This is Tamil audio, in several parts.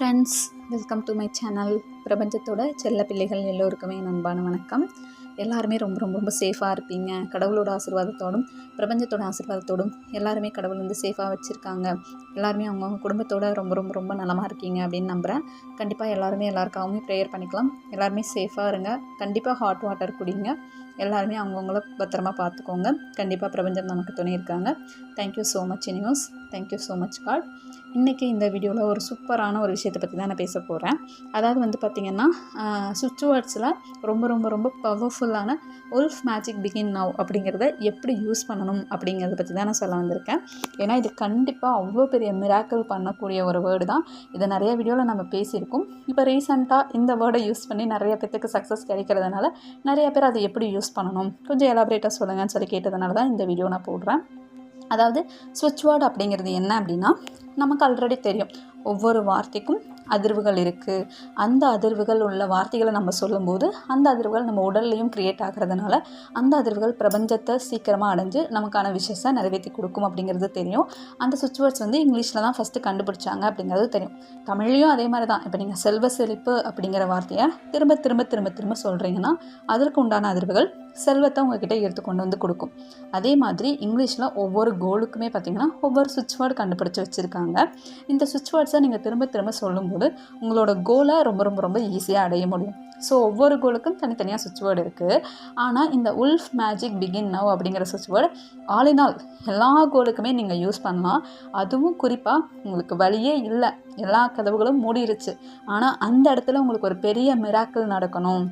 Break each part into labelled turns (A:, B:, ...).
A: Friends welcome to my channel பிரபஞ்சத்தோட செல்ல பிள்ளைகள் எல்லோருக்குமே நண்பான அன்பான வணக்கம். எல்லாருமே ரொம்ப ரொம்ப ரொம்ப சேஃபாக இருப்பீங்க. கடவுளோட ஆசீர்வாதத்தோடும் பிரபஞ்சத்தோட ஆசீர்வாதத்தோடும் எல்லாருமே கடவுள் வந்து சேஃபாக வச்சுருக்காங்க. எல்லாருமே அவங்கவுங்க குடும்பத்தோட ரொம்ப ரொம்ப ரொம்ப நலமாக இருக்கீங்க அப்படின்னு நம்புகிறேன் கண்டிப்பாக எல்லாருமே எல்லாருக்காகவும் ப்ரேயர் பண்ணிக்கலாம். எல்லாருமே சேஃபாக இருங்க. கண்டிப்பாக ஹாட் வாட்டர் குடிங்க. எல்லாருமே அவங்கவுங்கள பத்திரமா பார்த்துக்கோங்க கண்டிப்பாக பிரபஞ்சம் நமக்கு துணை இருக்காங்க. Thank you so much இனியூஸ் thank you so much God இன்றைக்கி இந்த வீடியோவில் ஒரு சூப்பரான ஒரு விஷயத்தை பற்றி தான் நான் பேச போகிறேன் அதாவது வந்து பார்த்திங்கன்னா சுவிட்ச் வேர்ட்ஸில் ரொம்ப ரொம்ப ரொம்ப பவர்ஃபுல்லான உல்ஃப் மேஜிக் பிகின் நவ் அப்படிங்கிறத எப்படி யூஸ் பண்ணணும் அப்படிங்கிறத பற்றி தான் நான் சொல்ல வந்திருக்கேன். ஏன்னா இது கண்டிப்பாக அவ்வளோ பெரிய மிராக்கிள் பண்ணக்கூடிய ஒரு வேர்டு தான். இதை நிறைய வீடியோவில் நம்ம பேசியிருக்கோம். இப்போ ரீசெண்டாக இந்த வேர்டை யூஸ் பண்ணி நிறைய பேத்துக்கு சக்ஸஸ் கிடைக்கிறதுனால நிறைய பேர் அதை எப்படி யூஸ் பண்ணணும்? கொஞ்சம் எலாபரேட்டாக சொல்லுங்கன்னு சொல்லி கேட்டதுனால தான் இந்த வீடியோ நான் போடுறேன். அதாவது சுவிட்ச் வேர்டு அப்படிங்கிறது என்ன அப்படின்னா நமக்கு ஆல்ரெடி தெரியும். ஒவ்வொரு வார்த்தைக்கும் அதிர்வுகள் இருக்குது அந்த அதிர்வுகள் உள்ள வார்த்தைகளை நம்ம சொல்லும்போது அந்த அதிர்வுகள் நம்ம உடல்லையும் க்ரியேட் ஆகிறதுனால அந்த அதிர்வுகள் பிரபஞ்சத்தை சீக்கிரமாக அடைஞ்சு நமக்கான விஷயத்தை நிறைவேற்றி கொடுக்கும் அப்படிங்கிறது தெரியும். அந்த சுவிட்ச் வேர்ட்ஸ் வந்து இங்கிலீஷில் தான் ஃபஸ்ட்டு கண்டுபிடிச்சாங்க அப்படிங்கிறது தெரியும். தமிழ்லையும் அதே மாதிரி தான். இப்போ நீங்கள் செல்வ செழிப்பு அப்படிங்கிற வார்த்தையை திரும்ப திரும்ப திரும்ப திரும்ப சொல்கிறீங்கன்னா அதற்கு உண்டான அதிர்வுகள் செல்வத்தை உங்ககிட்ட எடுத்து கொண்டு வந்து கொடுக்கும். அதே மாதிரி இங்கிலீஷில் ஒவ்வொரு கோலுக்குமே பார்த்திங்கன்னா ஒவ்வொரு சுவிட்ச் வேர்டு கண்டுபிடிச்சி வச்சுருக்காங்க. இந்த சுவிட்ச் வேர்ட்ஸ் நீங்கள் திரும்ப திரும்ப சொல்லும்போது உங்களோட கோலை ரொம்ப ரொம்ப ரொம்ப ஈஸியாக அடைய முடியும். ஸோ ஒவ்வொரு கோலுக்கும் தனித்தனியாக சுவிட்ச் வேர்டு இருக்குது ஆனால் இந்த உல்ஃப் மேஜிக் பிகின் நவ் அப்படிங்கிற சுவிட்ச் வேர்டு ஆல் இன் ஆல் எல்லா கோலுக்குமே நீங்கள் யூஸ் பண்ணலாம். அதுவும் குறிப்பாக உங்களுக்கு வழியே இல்லை. எல்லா கதவுகளும் மூடிருச்சு. ஆனால் அந்த இடத்துல உங்களுக்கு ஒரு பெரிய மிராக்கிள் நடக்கணும்.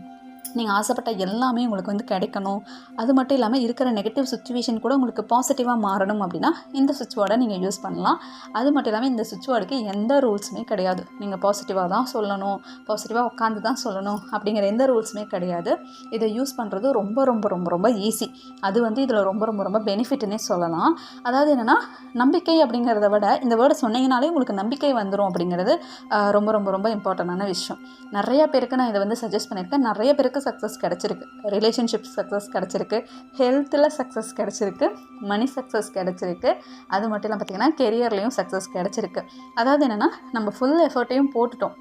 A: நீங்கள் ஆசைப்பட்ட எல்லாமே உங்களுக்கு வந்து கிடைக்கணும். அது மட்டும் இல்லாமல் இருக்கிற நெகட்டிவ் சுச்சுவேஷன் கூட உங்களுக்கு பாசிட்டிவாக மாறணும் அப்படின்னா இந்த சுவிட்ச் வேர்டை நீங்கள் யூஸ் பண்ணலாம். அது மட்டும் இல்லாமல் இந்த சுவிட்ச் வேர்டுக்கு எந்த ரூல்ஸுமே கிடையாது. நீங்கள் பாசிட்டிவாக தான் சொல்லணும். பாசிட்டிவாக உட்காந்து தான் சொல்லணும் அப்படிங்கிற எந்த ரூல்ஸுமே கிடையாது. இதை யூஸ் பண்ணுறது ரொம்ப ரொம்ப ரொம்ப ரொம்ப ஈஸி அது வந்து இதில் ரொம்ப ரொம்ப ரொம்ப பெனிஃபிட்னே சொல்லலாம். அதாவது என்னென்னா நம்பிக்கை அப்படிங்கிறத விட இந்த வேர்டை சொன்னீங்கனாலே உங்களுக்கு நம்பிக்கை வந்துடும் அப்படிங்கிறது ரொம்ப ரொம்ப ரொம்ப இம்பார்ட்டண்டான விஷயம். நிறைய பேருக்கு நான் இதை வந்து சஜஸ்ட் பண்ணியிருக்கேன். நிறைய பேருக்கு சக்ஸஸ் கிடச்சிருக்கு. ரிலேஷன்ஷிப் சக்ஸஸ் கிடச்சிருக்கு. ஹெல்த்தில் சக்ஸஸ் கிடச்சிருக்கு. மணி சக்ஸஸ் கிடச்சிருக்கு. அது மட்டும் இல்லாமல் பார்த்திங்கன்னா கெரியர்லேயும் சக்ஸஸ் கிடச்சிருக்கு. அதாவது என்னென்னா நம்ம ஃபுல் எஃபர்ட்டையும் போட்டுட்டோம்.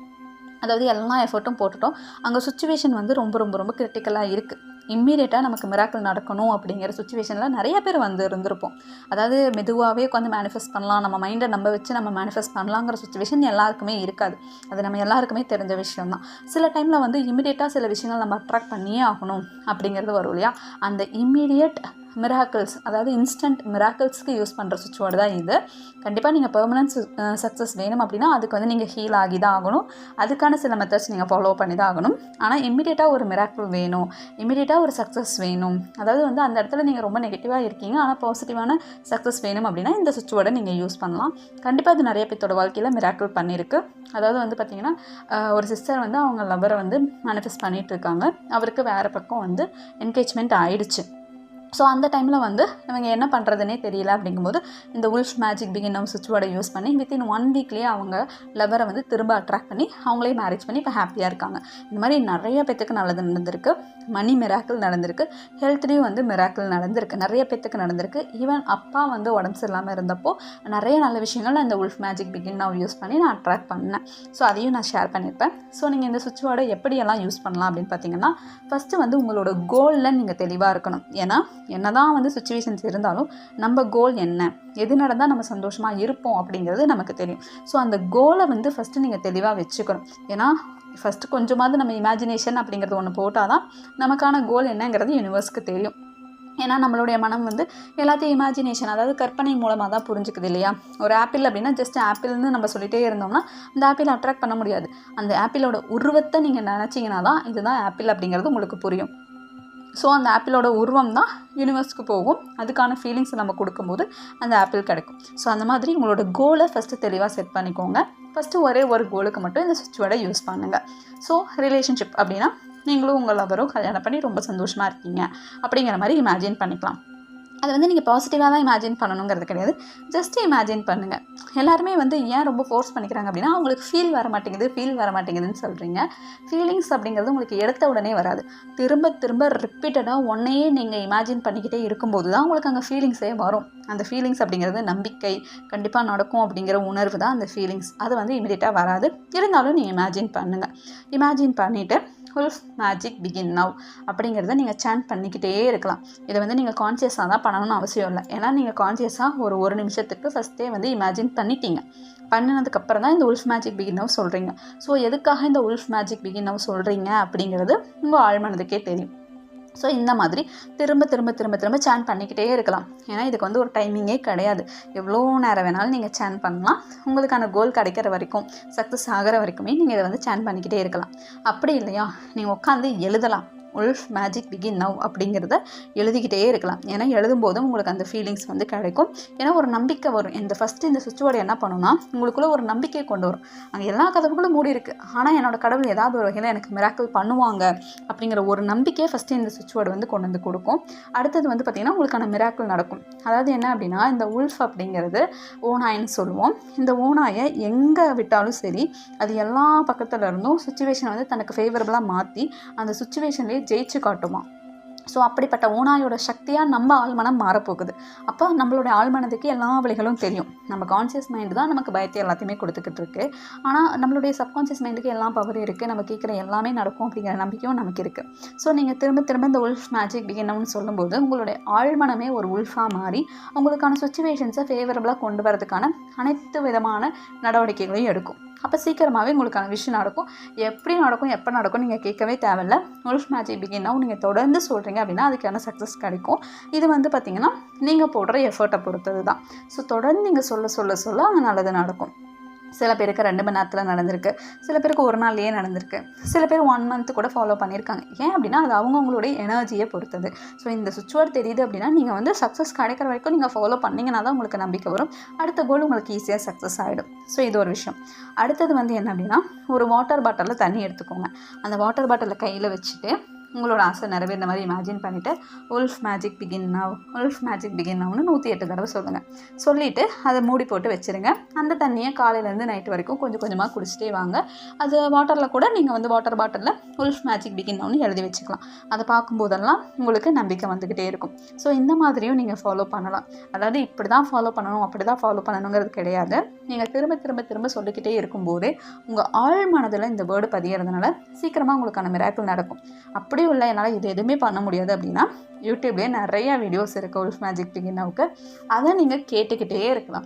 A: அதாவது எல்லா எஃபர்ட்டும் போட்டுட்டோம். அங்கே சுச்சுவேஷன் வந்து ரொம்ப ரொம்ப ரொம்ப கிரிட்டிக்கலாக இருக்குது இம்மீடியட்டாக நமக்கு மிராக்கள் நடக்கணும் அப்படிங்கிற சுச்சுவேஷனில் நிறைய பேர் வந்து இருந்திருப்போம். அதாவது மெதுவாகவே உட்காந்து மேனிஃபெஸ்ட் பண்ணலாம் நம்ம மைண்டை நம்ப வச்சு நம்ம மேனிஃபெஸ்ட் பண்ணலாங்கிற சுச்சுவேஷன் எல்லாருக்குமே இருக்காது. அது நம்ம எல்லாருக்குமே தெரிஞ்ச விஷயம் தான். சில டைமில் வந்து இமீடியட்டாக சில விஷயங்கள் நம்ம அட்ராக்ட் பண்ணியே ஆகணும் அப்படிங்கிறது வரும் இல்லையா? அந்த இம்மீடியட் மிராக்கிள்ஸ் அதாவது இன்ஸ்டன்ட் மிராக்கிள்ஸ்க்கு யூஸ் பண்ணுற சுவிட்ச் வேர்டு தான் இது. கண்டிப்பாக நீங்கள் பெர்மனன்ட் சக்ஸஸ் வேணும் அப்படின்னா அதுக்கு வந்து நீங்கள் ஹீல் ஆகி தான் ஆகணும். அதுக்கான சில மெத்தட்ஸ் நீங்கள் ஃபாலோ பண்ணி தான் ஆகணும். ஆனால் இம்மிடியட்டாக ஒரு மிராக்கிள் வேணும். இம்மிடியட்டாக ஒரு சக்ஸஸ் வேணும். அதாவது வந்து அந்த இடத்துல நீங்கள் ரொம்ப நெகட்டிவாக இருக்கீங்க. ஆனால் பாசிட்டிவான சக்ஸஸ் வேணும் அப்படின்னா இந்த சுவிட்ச் வேர்டை நீங்கள் யூஸ் பண்ணலாம். கண்டிப்பாக அது நிறைய பேர்த்தோட வாழ்க்கையில் மிராக்கிள் பண்ணியிருக்கு அதாவது வந்து பார்த்திங்கன்னா ஒரு சிஸ்டர் வந்து அவங்க லவரை வந்து மேனிஃபெஸ்ட் பண்ணிகிட்டு இருக்காங்க. அவருக்கு வேறு பக்கம் வந்து என்கேஜ்மெண்ட் ஆயிடுச்சு. ஸோ அந்த டைமில் வந்து இவங்க என்ன பண்ணுறதுனே தெரியல அப்படிங்கும்போது இந்த உல்ஃப் மேஜிக் பிகின் நம்ம சுவிட்ச் யூஸ் பண்ணி வித்தின் ஒன் வீக்லேயே அவங்க லவரை வந்து திரும்ப அட்ராக்ட் பண்ணி அவங்களே மேரேஜ் பண்ணி இப்போ ஹாப்பியாக இருக்காங்க. இந்த மாதிரி நிறைய பேத்துக்கு நல்லது நடந்திருக்கு. மணி மிராக்கிள் நடந்திருக்கு. ஹெல்த்லேயும் வந்து மிராக்கிள் நடந்திருக்கு. நிறைய பேத்துக்கு நடந்திருக்கு. ஈவன் அப்பா வந்து உடம்பு சரியில்லாமல் இருந்தப்போ நிறைய நல்ல விஷயங்கள் நான் இந்த உல்ஃப் மேஜிக் பிகின் நான் யூஸ் பண்ணி நான் அட்ராக்ட் பண்ணேன். ஸோ அதையும் நான் ஷேர் பண்ணியிருப்பேன் ஸோ நீங்கள் இந்த சுவிட்ச் வேர்டை எப்படியெல்லாம் யூஸ் பண்ணலாம் அப்படின்னு பார்த்தீங்கன்னா ஃபஸ்ட்டு வந்து உங்களோட கோலில் நீங்கள் தெளிவாக இருக்கணும். ஏன்னா என்னதான் வந்து சுச்சுவேஷன்ஸ் இருந்தாலும் நம்ம கோல் என்ன? எது நடந்தால் நம்ம சந்தோஷமாக இருப்போம் அப்படிங்கிறது நமக்கு தெரியும். ஸோ அந்த கோலை வந்து ஃபஸ்ட்டு நீங்கள் தெளிவாக வச்சுக்கணும். ஏன்னா ஃபஸ்ட்டு கொஞ்சமாவது நம்ம இமேஜினேஷன் அப்படிங்கிறது ஒன்று போட்டால் தான் நமக்கான கோல் என்னங்கிறது யூனிவர்ஸ்க்கு தெரியும். ஏன்னா நம்மளுடைய மனம் வந்து எல்லாத்தையும் இமேஜினேஷன் அதாவது கற்பனை மூலமாக தான் புரிஞ்சுக்குது இல்லையா? ஒரு ஆப்பிள் அப்படின்னா ஜஸ்ட் ஆப்பிள்னு நம்ம சொல்லிகிட்டே இருந்தோம்னா அந்த ஆப்பிள் அட்ராக்ட் பண்ண முடியாது. அந்த ஆப்பிளோட உருவத்தை நீங்கள் நினச்சிங்கன்னா தான் இதுதான் ஆப்பிள் அப்படிங்கிறது உங்களுக்கு புரியும். ஸோ அந்த ஆப்பிளோட உருவம் தான் யூனிவர்ஸ்க்கு போகும். அதுக்கான ஃபீலிங்ஸ் நம்ம கொடுக்கும்போது அந்த ஆப்பிள் கிடைக்கும். ஸோ அந்த மாதிரி உங்களோட கோலை ஃபஸ்ட்டு தெளிவாக செட் பண்ணிக்கோங்க. ஃபஸ்ட்டு ஒரே ஒரு கோலுக்கு மட்டும் இந்த சுவிட்ச் வேர்டை யூஸ் பண்ணுங்கள் ஸோ ரிலேஷன்ஷிப் அப்படின்னா நீங்களும் உங்கள் லவரும் கல்யாணம் பண்ணி ரொம்ப சந்தோஷமாக இருக்கீங்க. அப்படிங்கிற மாதிரி இமேஜின் பண்ணிக்கலாம். அதை வந்து நீங்கள் பாசிட்டிவாக தான் இமேஜின் பண்ணணுங்கிறது கிடையாது. ஜஸ்ட் இமேஜின் பண்ணுங்கள் எல்லாருமே வந்து ஏன் ரொம்ப ஃபோர்ஸ் பண்ணிக்கிறாங்க அப்படின்னா அவங்களுக்கு ஃபீல் வர மாட்டேங்குது ஃபீல் வர மாட்டேங்குதுன்னு சொல்கிறீங்க ஃபீலிங்ஸ் அப்படிங்கிறது உங்களுக்கு எடுத்த உடனே வராது. திரும்ப திரும்ப ரிப்பீட்டடாக ஒன்னையே நீங்கள் இமேஜின் பண்ணிக்கிட்டே இருக்கும்போது தான் உங்களுக்கு அங்கே ஃபீலிங்ஸே வரும். அந்த ஃபீலிங்ஸ் அப்படிங்கிறது நம்பிக்கை கண்டிப்பாக நடக்கும் அப்படிங்கிற உணர்வு தான் அந்த ஃபீலிங்ஸ் அது வந்து இமீடியட்டாக வராது. இருந்தாலும் நீங்கள் இமேஜின் பண்ணுங்கள் இமேஜின் பண்ணிவிட்டு உல்ஃப் மேஜிக் பிகின் நவ் அப்படிங்கிறத நீங்கள் சேன் பண்ணிக்கிட்டே இருக்கலாம். இதை வந்து நீங்கள் கான்சியஸாக தான் பண்ணணும்னு அவசியம் இல்லை. ஏன்னா நீங்கள் கான்சியஸாக ஒரு ஒரு நிமிஷத்துக்கு ஃபஸ்ட்டே வந்து இமேஜின் பண்ணிட்டீங்க. பண்ணினதுக்கப்புறம் தான் இந்த உல்ஃப் மேஜிக் பிகின் நவ் சொல்கிறீங்க ஸோ எதுக்காக இந்த உல்ஃப் மேஜிக் பிகின் நவ் சொல்கிறீங்க அப்படிங்கிறது உங்கள் ஆழ்மனதுக்கே தெரியும். ஸோ இந்த மாதிரி திரும்ப திரும்ப திரும்ப திரும்ப சேன் பண்ணிக்கிட்டே இருக்கலாம். ஏன்னா இதுக்கு வந்து ஒரு டைமிங்கே கிடையாது. எவ்வளோ நேரம் வேணாலும் நீங்கள் சேன் பண்ணலாம். உங்களுக்கான கோல் கிடைக்கிற வரைக்கும் சக்ஸஸ் ஆகிற வரைக்குமே நீங்கள் இதை வந்து சேன் பண்ணிக்கிட்டே இருக்கலாம். அப்படி இல்லையா? நீங்கள் உட்காந்து எழுதலாம். உல்ஃப் மேஜிக் பிகின் நவ் அப்படிங்கிறத எழுதிக்கிட்டே இருக்கலாம். ஏன்னா எழுதும்போதும் உங்களுக்கு அந்த ஃபீலிங்ஸ் வந்து கிடைக்கும். ஏன்னா ஒரு நம்பிக்கை வரும். இந்த ஃபஸ்ட்டு இந்த சுவிட்ச் போர்டு என்ன பண்ணுன்னா உங்களுக்குள்ளே ஒரு நம்பிக்கையை கொண்டு வரும். அங்கே எல்லா கதவுகளும் மூடி இருக்குது ஆனால் என்னோட கடவுள் ஏதாவது ஒரு வகையில் எனக்கு மிராக்கிள் பண்ணுவாங்க அப்படிங்கிற ஒரு நம்பிக்கையை ஃபஸ்ட்டு இந்த சுவிட்ச் போர்டு வந்து கொண்டு வந்து கொடுக்கும். அடுத்தது வந்து பார்த்திங்கன்னா உங்களுக்கான மிராக்கிள் நடக்கும். அதாவது என்ன அப்படின்னா இந்த உல்ஃப் அப்படிங்கிறது ஓனாயின்னு சொல்லுவோம். இந்த ஓனாயை எங்கே விட்டாலும் சரி அது எல்லா பக்கத்தில் இருந்தும் சுச்சுவேஷனை வந்து தனக்கு ஃபேவரபுளாக மாற்றி அந்த சுச்சுவேஷன்லேயே ஜெயிச்சு காட்டுமா? ஸோ அப்படிப்பட்ட ஓனாயோட சக்தியாக நம்ம ஆழ்மனம் மாறப்போகுது. அப்போ நம்மளுடைய ஆழ்மனதுக்கு எல்லா வழிகளும் தெரியும். நம்ம கான்சியஸ் மைண்டு தான் நமக்கு பயத்தை எல்லாத்தையுமே கொடுத்துக்கிட்டு இருக்கு. ஆனால் நம்மளுடைய சப்கான்ஷியஸ் மைண்டுக்கு எல்லா பவரும் இருக்குது நம்ம கேட்குற எல்லாமே நடக்கும் அப்படிங்கிற நம்பிக்கையும் நமக்கு இருக்குது ஸோ நீங்கள் திரும்ப திரும்ப இந்த உல்ஃப் மேஜிக் பிகினம்னு சொல்லும்போது உங்களுடைய ஆழ்மனமே ஒரு உல்ஃபாக மாறி உங்களுக்கான சுச்சுவேஷன்ஸை ஃபேவரபுளாக கொண்டு வரதுக்கான அனைத்து விதமான நடவடிக்கைகளையும் எடுக்கும். அப்போ சீக்கிரமாகவே உங்களுக்கான விஷயம் நடக்கும். எப்படி நடக்கும் எப்போ நடக்கும் நீங்கள் கேட்கவே தேவையில்ல. உல்ஃப் மேஜிக் பிகினாவும் நீங்கள் தொடர்ந்து சொல்கிறீங்க அப்படின்னா அதுக்கான சக்ஸஸ் கிடைக்கும். இது வந்து பார்த்திங்கன்னா நீங்கள் போடுற எஃபர்ட்டை பொறுத்தது தான். ஸோ தொடர்ந்து நீங்கள் சொல்ல சொல்ல சொல்ல அங்கே நல்லது நடக்கும். சில பேருக்கு ரெண்டு மணி நேரத்தில் நடந்திருக்கு. சில பேருக்கு ஒரு நாள்லேயே நடந்திருக்கு. சில பேர் ஒன் மந்த்து கூட ஃபாலோ பண்ணியிருக்காங்க. ஏன் அப்படின்னா அது அவங்கவுங்களுடைய எனர்ஜியை பொறுத்தது. ஸோ இந்த சுச்சுவேர் தெரியுது அப்படின்னா நீங்கள் வந்து சக்ஸஸ் கிடைக்கிற வரைக்கும் நீங்கள் ஃபாலோ பண்ணிங்கன்னா தான் உங்களுக்கு நம்பிக்கை வரும். அடுத்த கோல் உங்களுக்கு ஈஸியாக சக்ஸஸ் ஆகிடும் ஸோ இது ஒரு விஷயம். அடுத்தது வந்து என்ன அப்படின்னா ஒரு வாட்டர் பாட்டிலில் தண்ணி எடுத்துக்கோங்க. அந்த வாட்டர் பாட்டிலை கையில் வச்சுட்டு உங்களோட ஆசை நிறைவேற மாதிரி இமேஜின் பண்ணிவிட்டு wolf magic begin now wolf magic begin நவ்னு நூற்றி எட்டு தடவை சொல்லுங்கள் சொல்லிவிட்டு அதை மூடி போட்டு வச்சுருங்க. அந்த தண்ணியை காலையிலேருந்து நைட்டு வரைக்கும் கொஞ்சம் கொஞ்சமாக குடிச்சிட்டே வாங்க. அது வாட்டரில் கூட நீங்கள் வந்து வாட்டர் பாட்டிலில் உல்ஃப் மேஜிக் பிகின் நவ்னு எழுதி வச்சுக்கலாம். அதை பார்க்கும்போதெல்லாம் உங்களுக்கு நம்பிக்கை வந்துக்கிட்டே இருக்கும். ஸோ இந்த மாதிரியும் நீங்கள் ஃபாலோ பண்ணலாம். அதாவது இப்படி தான் ஃபாலோ பண்ணணும் அப்படி தான் ஃபாலோ பண்ணணுங்கிறது கிடையாது. நீங்கள் திரும்ப திரும்ப திரும்ப சொல்லிக்கிட்டே இருக்கும்போதே உங்கள் ஆழ் மனதில் இந்த வேர்டு பதியறதுனால சீக்கிரமாக உங்களுக்கான மிராக்கள் நடக்கும். அப்படியும் இல்லை என்னால் இது எதுவுமே பண்ண முடியாது அப்படின்னா யூடியூப்லேயே நிறைய வீடியோஸ் இருக்குது உல்ஃப் மேஜிக் பிகினாவுக்கு அதை நீங்கள் கேட்டுக்கிட்டே இருக்கலாம்.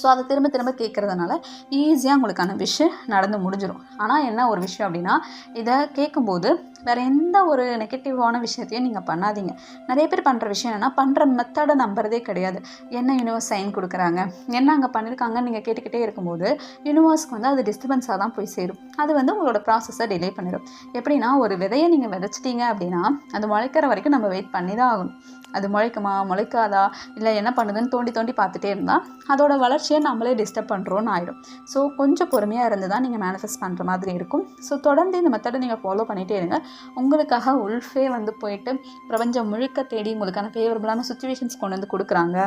A: ஸோ அதை திரும்ப திரும்ப கேட்குறதுனால ஈஸியாக உங்களுக்கான விஷயம் நடந்து முடிஞ்சிடும் ஆனால் என்ன ஒரு விஷயம் அப்படின்னா இதை கேட்கும்போது வேறு எந்த ஒரு நெகட்டிவான விஷயத்தையும் நீங்கள் பண்ணாதீங்க. நிறைய பேர் பண்ணுற விஷயம் என்னென்னா பண்ணுற மெத்தடை நம்புறதே கிடையாது. என்ன யூனிவர்ஸ் சைன் கொடுக்குறாங்க? என்ன அங்கே பண்ணியிருக்காங்கன்னு நீங்கள் கேட்டுக்கிட்டே இருக்கும்போது யூனிவர்ஸ்க்கு வந்து அது டிஸ்டர்பன்ஸாக தான் போய் சேரும். அது வந்து உங்களோட ப்ராசஸை டிலே பண்ணிடும் எப்படின்னா ஒரு விதையை நீங்கள் விதைச்சிட்டீங்க அப்படின்னா அது முளைக்கிற வரைக்கும் நம்ம வெயிட் பண்ணி தான் ஆகணும். அது முளைக்குமா முளைக்காதா? இல்லை என்ன பண்ணுதுன்னு தோண்டி தோண்டி பார்த்துட்டே இருந்தால் அதோட வளர்ச்சியை நம்மளே டிஸ்டர்ப் பண்ணுறோன்னு ஆகிடும் ஸோ கொஞ்சம் பொறுமையாக இருந்து தான் நீங்கள் மேனிஃபெஸ்ட் பண்ணுற மாதிரி இருக்கும். ஸோ தொடர்ந்து இந்த மெத்தடை நீங்கள் ஃபாலோ பண்ணிகிட்டே இருங்க. உங்களுக்காக உல்ஃபே வந்து போயிட்டு பிரபஞ்சம் முழுக்க தேடி உங்களுக்கான ஃபேவரபுளான சுச்சுவேஷன்ஸ் கொண்டு வந்து கொடுக்குறாங்க.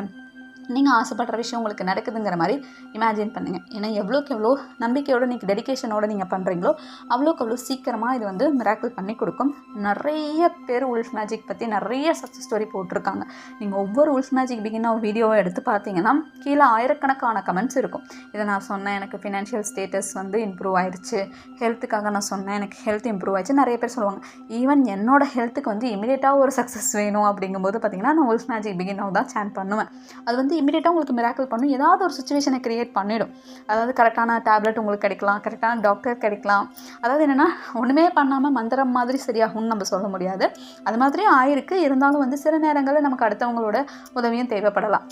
A: நீங்கள் ஆசைப்படுற விஷயம் உங்களுக்கு நடக்குதுங்கிற மாதிரி இமேஜின் பண்ணுங்கள் ஏன்னா எவ்வளோக்கு எவ்வளோ நம்பிக்கையோடு நீங்கள் டெடிக்கேஷனோடு நீங்கள் பண்ணுறீங்களோ அவ்வளோக்கு அவ்வளோ சீக்கிரமாக இது வந்து மிராக்கிள் பண்ணி கொடுக்கும். நிறைய பேர் உல்ஃப் மேஜிக் பற்றி நிறைய சக்ஸஸ் ஸ்டோரி போட்டிருக்காங்க. நீங்கள் ஒவ்வொரு உல்ஃப் மேஜிக் பிகின ஒரு வீடியோவை எடுத்து பார்த்தீங்கன்னா கீழே ஆயிரக்கணக்கான கமெண்ட்ஸ் இருக்கும். இதை நான் சொன்னேன் எனக்கு ஃபினான்ஷியல் ஸ்டேட்டஸ் வந்து இம்ப்ரூவ் ஆயிடுச்சு ஹெல்த்துக்காக நான் சொன்னேன் எனக்கு ஹெல்த் இம்ப்ரூவ் ஆயிடுச்சு நிறைய பேர் சொல்லுவாங்க ஈவன் என்னோட ஹெல்த்துக்கு வந்து இமீடியட்டாக ஒரு சக்ஸஸ் வேணும். அப்படிங்கும்போது பார்த்தீங்கன்னா நான் உல்ஃப் மேஜிக் பிகின் தான் சேன் பண்ணுவேன். அது வந்து இமீடியட்டாக உங்களுக்கு மிராக்கிள் பண்ணும். ஏதாவது ஒரு சுச்சுவேஷனை க்ரியேட் பண்ணிடும். அதாவது கரெக்டான டேப்லெட் உங்களுக்கு கிடைக்கலாம். கரெக்டான டாக்டர் கிடைக்கலாம். அதாவது என்னென்னா ஒன்றுமே பண்ணாமல் மந்திரம் மாதிரி சரியாகும்னு நம்ம சொல்ல முடியாது. அது மாதிரியும் ஆயிருக்கு. இருந்தாலும் வந்து சில நேரங்களில் நமக்கு அடுத்தவங்களோட உதவியும் தேவைப்படலாம்.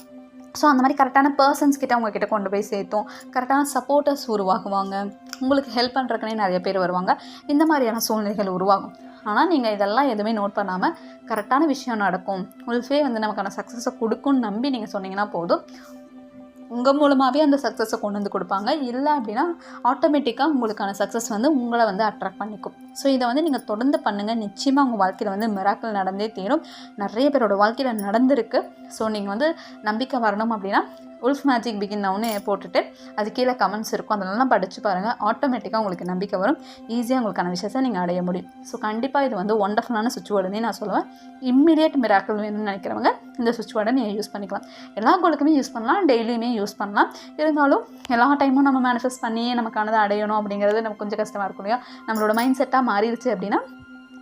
A: ஸோ அந்த மாதிரி கரெக்டான பர்சன்ஸ் கிட்ட உங்ககிட்ட கொண்டு போய் சேர்த்தோம். கரெக்டான சப்போர்ட்டர்ஸ் உருவாகுவாங்க. உங்களுக்கு ஹெல்ப் பண்ணுறக்குனே நிறைய பேர் வருவாங்க. இந்த மாதிரியான சூழ்நிலைகள் உருவாகும். ஆனால் நீங்கள் இதெல்லாம் எதுவுமே நோட் பண்ணாமல் கரெக்டான விஷயம் நடக்கும். உல்ஃபே வந்து நமக்கான சக்ஸஸை கொடுக்கும்னு நம்பி நீங்கள் சொன்னீங்கன்னா போதும். உங்கள் மூலமாகவே அந்த சக்ஸஸை கொண்டு வந்து கொடுப்பாங்க. இல்லை அப்படின்னா ஆட்டோமேட்டிக்காக உங்களுக்கான சக்ஸஸ் வந்து உங்களை வந்து அட்ராக்ட் பண்ணிக்கும். ஸோ இதை வந்து நீங்கள் தொடர்ந்து பண்ணுங்கள் நிச்சயமாக உங்கள் வாழ்க்கையில் வந்து மிராக்கள் நடந்தே தீரும். நிறைய பேரோட வாழ்க்கையில் நடந்திருக்கு. ஸோ நீங்கள் வந்து நம்பிக்கை வரணும் அப்படின்னா உல்ஃப் மேஜிக் பிகின் நவுன்னு போட்டுட்டு அது கீழே கமெண்ட்ஸ் இருக்கும். அதெல்லாம் படித்து பாருங்கள் ஆட்டோமேட்டிக்காக உங்களுக்கு நம்பிக்கை வரும். ஈஸியாக உங்களுக்கான விஷயத்தை நீங்கள் அடைய முடியும். ஸோ கண்டிப்பாக இது வந்து ஒண்டர்ஃபுல்லான சுவிட்ச் வேர்டுனே நான் சொல்லுவேன். இம்மிடியேட் மிராக்கள் வேணும்னு நினைக்கிறவங்க இந்த சுவிட்ச் வேர்டை நீங்கள் யூஸ் பண்ணிக்கலாம். எல்லா கோளுக்குமே யூஸ் பண்ணலாம். டெய்லியுமே யூஸ் பண்ணலாம். இருந்தாலும் எல்லா டைமும் நம்ம மேனிஃபெஸ்ட் பண்ணியே நமக்கானதை அடையணும் அப்படிங்கிறது நமக்கு கொஞ்சம் கஷ்டமாக இருக்கும் இல்லையா? நம்மளோட மைண்ட் செட்டாக மாறிடுச்சு அப்படின்னா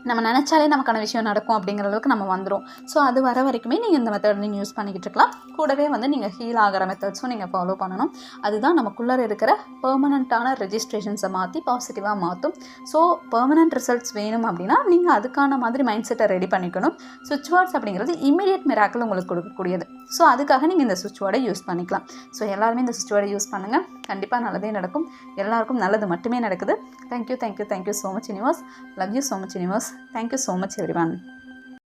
A: நம்ம நினச்சாலே நமக்கான விஷயம் நடக்கும் அப்படிங்கிற அளவுக்கு நம்ம வந்துடும் ஸோ அது வர வரைக்குமே நீங்கள் இந்த மெத்தட் நீங்கள் யூஸ் பண்ணிக்கிட்டு இருக்கலாம். கூடவே வந்து நீங்கள் ஹீல் ஆகிற மெத்தட்ஸும் நீங்கள் ஃபாலோ பண்ணணும். அதுதான் நமக்குள்ளே இருக்கிற பெர்மனண்ட்டான ரெஜிஸ்ட்ரேஷன்ஸை மாற்றி பாசிட்டிவாக மாற்றும் ஸோ பெர்மனண்ட் ரிசல்ட்ஸ் வேணும் அப்படின்னா நீங்கள் அதுக்கான மாதிரி மைண்ட் செட்டை ரெடி பண்ணிக்கணும். சுவிட்ச் வேர்ட்ஸ் அப்படிங்கிறது இமீடியட் மிராக்கிள் உங்களுக்கு கொடுக்கக்கூடியது. ஸோ அதுக்காக நீங்கள் இந்த சுவிட்ச் போர்டை யூஸ் பண்ணிக்கலாம். ஸோ எல்லாருமே இந்த சுவிட்ச் போர்டை யூஸ் பண்ணுங்கள் கண்டிப்பாக நல்லதே நடக்கும். எல்லாருக்கும் நல்லது மட்டுமே நடக்குது. Thank you thank you thank you so much universe love you so much universe thank you so much everyone